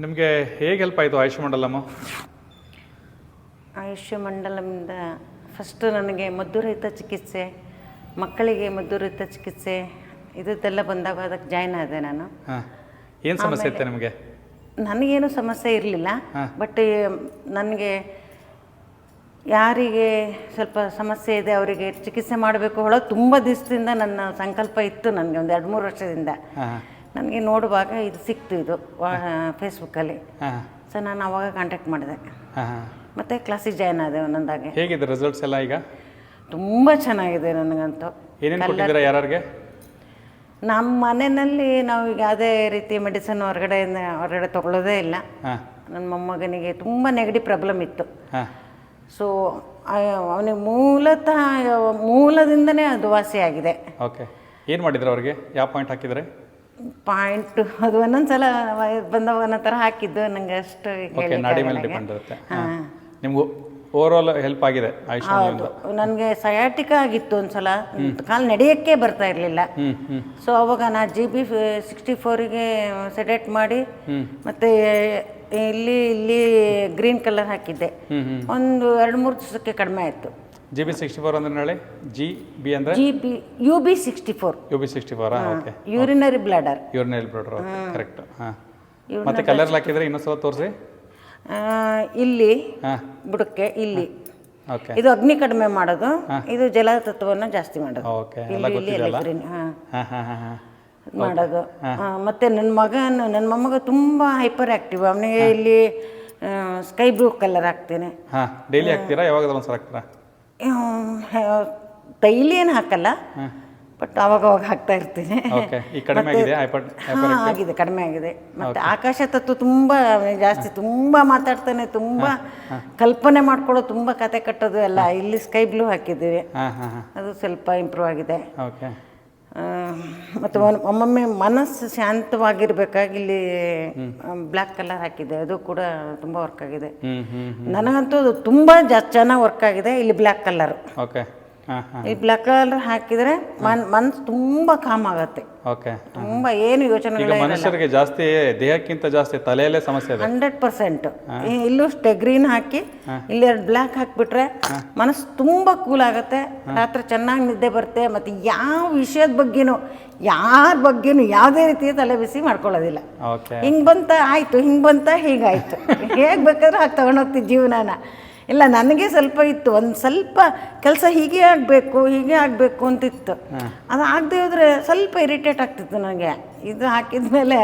ನಿಮಗೆ ಹೇಗೆ ಹೆಲ್ಪ್ ಆಯಿತು ಆಯುಷ್ ಮಂಡಲಮ್ಮ? ಆಯುಷ್ಯ ಮಂಡಲಮಿಂದ ಫಸ್ಟ್ ನನಗೆ ಮದ್ದುರಹಿತ ಚಿಕಿತ್ಸೆ ಮಕ್ಕಳಿಗೆ ಮದ್ದುರಹಿತ ಚಿಕಿತ್ಸೆ ಇದೆಲ್ಲ ಬಂದಾಗ ಅದಕ್ಕೆ ಜಾಯ್ನ್ ಆದೆ ನಾನು. ಏನು ಸಮಸ್ಯೆ ಇತ್ತು ನಿಮಗೆ? ನನಗೇನು ಸಮಸ್ಯೆ ಇರಲಿಲ್ಲ ಬಟ್ ನನಗೆ ಯಾರಿಗೆ ಸ್ವಲ್ಪ ಸಮಸ್ಯೆ ಇದೆ ಅವರಿಗೆ ಚಿಕಿತ್ಸೆ ಮಾಡಬೇಕು ಹೊಳ ತುಂಬ ದಿವಸದಿಂದ ನನ್ನ ಸಂಕಲ್ಪ ಇತ್ತು ನನಗೆ ಒಂದು ಎರಡು ಮೂರು ವರ್ಷದಿಂದ. ನನಗೆ ನೋಡುವಾಗ ಇದು ಸಿಕ್ತು ಇದು ಫೇಸ್ಬುಕ್ಕಲ್ಲಿ ಹಾಂ. ಸೊ ನಾನು ಅವಾಗ ಕಾಂಟ್ಯಾಕ್ಟ್ ಮಾಡಿದೆ. ಮತ್ತು ಕ್ಲಾಸಿಗೆ ಜಾಯ್ನ್ ಆದೆ ಒಂದೊಂದಾಗೆ. ಹೇಗಿದೆ ರಿಸಲ್ಟ್ಸ್ ಎಲ್ಲ ಈಗ? ತುಂಬ ಚೆನ್ನಾಗಿದೆ ನನಗಂತೂ. ಏನೇನು ಕೊಟ್ಟಿದ್ದೀರಾ ಯಾರ್ಯಾರಿಗೆ? ನಮ್ಮ ಮನೆಯಲ್ಲಿ ನಾವು ಈಗ ಯಾವುದೇ ರೀತಿ ಮೆಡಿಸಿನ್ ಹೊರಗಡೆ ಹೊರಗಡೆ ತೊಗೊಳ್ಳೋದೇ ಇಲ್ಲ. ನನ್ನ ಮೊಮ್ಮಗನಿಗೆ ತುಂಬ ನೆಗಡಿ ಪ್ರಾಬ್ಲಮ್ ಇತ್ತು. ಸೊ ಅವನಿಗೆ ಮೂಲತಃ ಮೂಲದಿಂದನೇ ಅದು ವಾಸಿಯಾಗಿದೆ. ಓಕೆ ಏನು ಮಾಡಿದ್ರು ಅವ್ರಿಗೆ? ಯಾವ ಪಾಯಿಂಟ್ ಹಾಕಿದ್ರೆ? ಪಾಯಿಂಟ್ ಅದು ಒಂದೊಂದು ಸಲ ಬಂದವ ಒಂದೊಂದು ಥರ ಹಾಕಿದ್ದು ನಂಗೆ ಅಷ್ಟು ಓಕೆ ನಾಡಿ ಮೇಲೆ ಡಿಪೆಂಡ್ ಇರುತ್ತೆ. ಹಾಂ. ನಿಮಗೂ ಓವರ್ಆಲ್ ಹೆಲ್ಪ್ ಆಗಿದೆ ಹೌದು. ನನಗೆ ಸಯಾಟಿಕ ಆಗಿತ್ತು ಒಂದ್ಸಲ. ಕಾಲು ನಡೆಯೋಕ್ಕೆ ಬರ್ತಾ ಇರಲಿಲ್ಲ. ಸೊ ಅವಾಗ ನಾ ಜಿ ಬಿ ಸಿಕ್ಸ್ಟಿ ಫೋರಿಗೆ ಸೆಡೆಟ್ ಮಾಡಿ ಮತ್ತೆ ಇಲ್ಲಿ ಇಲ್ಲಿ ಗ್ರೀನ್ ಕಲರ್ ಹಾಕಿದ್ದೆ. ಒಂದು ಎರಡು ಮೂರು ದಿವಸಕ್ಕೆ ಕಡಿಮೆ ಆಯಿತು. ಜಿ ಬಿ ಸಿಕ್ಸ್ಟಿ ಫೋರ್ ಅಂದ್ರೆ ನಾಳೆ? ಜಿ ಬಿ ಅಂದ್ರೆ? G B U B sixty four U B sixty four okay urinary bladder urinary bladder correct ಹಾಂ. ಮತ್ತೆ ಕಲರ್ ಹಾಕಿದ್ರೆ ಇನ್ನೊಂದು ಸಲ ತೋರಿಸಿ. ಇಲ್ಲಿ ಹಾಂ. ಬುಡಕ್ಕೆ ಇಲ್ಲಿ. ಓಕೆ ಇದು ಅಗ್ನಿ ಕಡಿಮೆ ಮಾಡೋದು ಇದು ಜಲತತ್ವವನ್ನು ಜಾಸ್ತಿ ಮಾಡೋದು. ಓಕೆ ಎಲ್ಲ ಇಲ್ಲಿ ಮಾಡೋದು. ಮತ್ತೆ ನನ್ನ ಮಗ ನನ್ನ ಮೊಮ್ಮಗ ತುಂಬ ಹೈಪರ್ ಆ್ಯಕ್ಟಿವ್ ಅವನಿಗೆ ಇಲ್ಲಿ ಸ್ಕೈ ಬ್ಲೂ ಕಲರ್ ಹಾಕ್ತೇನೆ. ಹಾಂ ಡೈಲಿ ಹಾಕ್ತೀರಾ? ಯಾವಾಗ ಒಂದ್ಸಲ ಹಾಕ್ತೀರಾ? ಡೈಲಿ ಏನು ಹಾಕಲ್ಲ ಬಟ್ ಅವಾಗ ಅವಾಗ ಹಾಕ್ತಾ ಇರ್ತೀನಿ. ಆಗಿದೆ ಕಡಿಮೆ ಆಗಿದೆ. ಮತ್ತೆ ಆಕಾಶ ತತ್ವ ತುಂಬ ಜಾಸ್ತಿ ತುಂಬ ಮಾತಾಡ್ತಾನೆ ತುಂಬ ಕಲ್ಪನೆ ಮಾಡ್ಕೊಳ್ಳೋ ತುಂಬ ಕತೆ ಕಟ್ಟೋದು ಎಲ್ಲ. ಇಲ್ಲಿ ಸ್ಕೈ ಬ್ಲೂ ಹಾಕಿದ್ದೀವಿ. ಅದು ಸ್ವಲ್ಪ ಇಂಪ್ರೂವ್ ಆಗಿದೆ. ಮತ್ತು ಒಮ್ಮೊಮ್ಮೆ ಮನಸ್ಸು ಶಾಂತವಾಗಿರ್ಬೇಕಾಗಿ ಇಲ್ಲಿ ಬ್ಲ್ಯಾಕ್ ಕಲರ್ ಹಾಕಿದೆ. ಅದು ಕೂಡ ತುಂಬ ವರ್ಕ್ ಆಗಿದೆ. ನನಗಂತೂ ತುಂಬ ಜಾಸ್ತಿ ಚೆನ್ನಾಗಿ ವರ್ಕ್ ಆಗಿದೆ ಇಲ್ಲಿ ಬ್ಲ್ಯಾಕ್ ಕಲರ್ ಓಕೆ ಈ ಬ್ಲಾಕ್ ಕಲರ್ ಹಾಕಿದ್ರೆ ಮನ್ ಮನಸ್ಸು ತುಂಬಾ ಕಾಮ್ ಆಗುತ್ತೆ. ಓಕೆ ತುಂಬಾ ಏನು ಈಗ ಯೋಚನೆಗಳೇ ಮನುಷ್ಯರಿಗೆ ಜಾಸ್ತಿ ದೇಹಕ್ಕಿಂತ ಜಾಸ್ತಿ ತಲೆಯಲ್ಲೇ ಸಮಸ್ಯೆ ಇದೆ. Hundred percent. ಇಲ್ಲೂ ಸ್ಟೆ ಗ್ರೀನ್ ಹಾಕಿ ಇಲ್ಲಿ ಎರಡು ಬ್ಲ್ಯಾಕ್ ಹಾಕಿಬಿಟ್ರೆ ಮನಸ್ಸು ತುಂಬ ಕೂಲ್ ಆಗುತ್ತೆ. ರಾತ್ರಿ ಚೆನ್ನಾಗಿ ನಿದ್ದೆ ಬರುತ್ತೆ ಮತ್ತು ಯಾವ ವಿಷಯದ ಬಗ್ಗೆನೂ ಯಾರ ಬಗ್ಗೆನೂ ಯಾವುದೇ ರೀತಿಯ ತಲೆ ಬಿಸಿ ಮಾಡ್ಕೊಳ್ಳೋದಿಲ್ಲ. ಓಕೆ. ಹಿಂಗೆ ಬಂತ ಆಯಿತು ಹಿಂಗೆ ಬಂತ ಹೀಗಾಯಿತು. ಹೇಗೆ ಬೇಕಾದ್ರೂ ಹಾಗೆ ತೊಗೊಂಡೋಗ್ತೀವಿ ಜೀವನಾನ. ಇಲ್ಲ ನನಗೆ ಸ್ವಲ್ಪ ಇತ್ತು. ಒಂದು ಸ್ವಲ್ಪ ಕೆಲಸ ಹೀಗೆ ಆಗಬೇಕು ಹೀಗೆ ಆಗಬೇಕು ಅಂತಿತ್ತು. ಅದು ಆಗದೆ ಹೋದರೆ ಸ್ವಲ್ಪ ಇರಿಟೇಟ್ ಆಗ್ತಿತ್ತು ನನಗೆ ಇದು ಹಾಕಿದ ಮೇಲೆ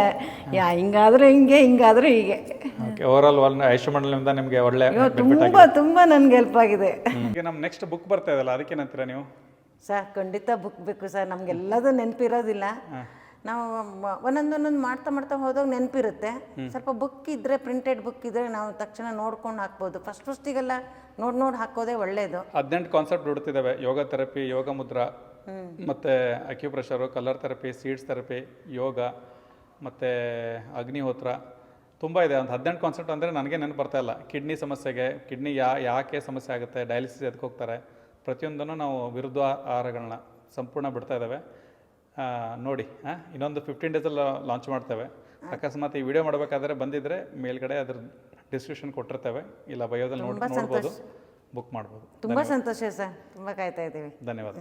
ಯಾ ಹಿಂಗಾದ್ರೆ ಹಿಂಗೆ ಹಿಂಗಾದ್ರೆ ಹೀಗೆ. Okay over all one Ayush ಮಂಡಲದಿಂದ ನಿಮಗೆ ಒಳ್ಳೆ ತುಂಬ ತುಂಬ ನನಗೆ ಹೆಲ್ಪ್ ಆಗಿದೆ. ಈಗ ನಮ್ಮ ನೆಕ್ಸ್ಟ್ ಬುಕ್ ಬರ್ತಾ ಇದಲ್ಲ ಅದಕ್ಕೇನಂತೀರಾ ನೀವು? ಸರ್ ಖಂಡಿತ ಬುಕ್ ಬೇಕು ಸರ್. ನಮಗೆಲ್ಲದೂ ನೆನಪಿರೋದಿಲ್ಲ. ನಾವು ಒಂದೊಂದೊಂದೊಂದು ಒಂದೊಂದು ಒಂದೊಂದು ಮಾಡ್ತಾ ಮಾಡ್ತಾ ಹೋದಾಗ ನೆನಪಿರುತ್ತೆ. ಸ್ವಲ್ಪ ಬುಕ್ ಇದ್ರೆ ಪ್ರಿಂಟೆಡ್ ಬುಕ್ ಇದ್ದರೆ ನಾವು ತಕ್ಷಣ ನೋಡ್ಕೊಂಡು ಹಾಕ್ಬೋದು. ಫಸ್ಟ್ ಫಸ್ಟಿಗೆಲ್ಲ ನೋಡಿ ನೋಡಿ ಹಾಕೋದೇ ಒಳ್ಳೆಯದು ಹದಿನೆಂಟು ಕಾನ್ಸೆಪ್ಟ್ ಹುಡುಕ್ತಿದ್ದಾವೆ ಯೋಗ ಥೆರಪಿ ಯೋಗ ಮುದ್ರ ಮತ್ತು acupressure colour therapy seeds therapy yoga ಮತ್ತು ಅಗ್ನಿಹೋತ್ರ. ತುಂಬ ಇದೆ. ಒಂದು ಹದಿನೆಂಟು ಕಾನ್ಸೆಪ್ಟ್ ಅಂದರೆ ನನಗೆ ನೆನಪು ಬರ್ತಾ ಇಲ್ಲ. ಕಿಡ್ನಿ ಸಮಸ್ಯೆಗೆ ಕಿಡ್ನಿ ಯಾ ಯಾಕೆ ಸಮಸ್ಯೆ ಆಗುತ್ತೆ ಡಯಾಲಿಸಿಸ್ ಎದಕ್ಕೆ ಹೋಗ್ತಾರೆ ಪ್ರತಿಯೊಂದನ್ನು ನಾವು ವಿರುದ್ಧ ಆಹಾರಗಳನ್ನ ಸಂಪೂರ್ಣ ಬಿಡ್ತಾ ಇದ್ದಾವೆ ನೋಡಿ ಹಾಂ ಇನ್ನೊಂದು ಫಿಫ್ಟೀನ್ ಡೇಸಲ್ಲಿ ಲಾಂಚ್ ಮಾಡ್ತೇವೆ. ಅಕಸ್ಮಾತ್ ಈ ವಿಡಿಯೋ ಮಾಡಬೇಕಾದ್ರೆ ಬಂದಿದ್ರೆ ಮೇಲ್ಗಡೆ ಅದ್ರ ಡಿಸ್ಕ್ರಿಪ್ಷನ್ ಕೊಟ್ಟಿರ್ತೇವೆ. ಇಲ್ಲ ಬಯೋದಲ್ಲಿ ನೋಡಿ ನೋಡ್ಬೋದು ಬುಕ್ ಮಾಡ್ಬೋದು. ತುಂಬ ಸಂತೋಷ ಸರ್. ತುಂಬ ಕಾಯ್ತಾ ಇದ್ದೀವಿ. ಧನ್ಯವಾದ.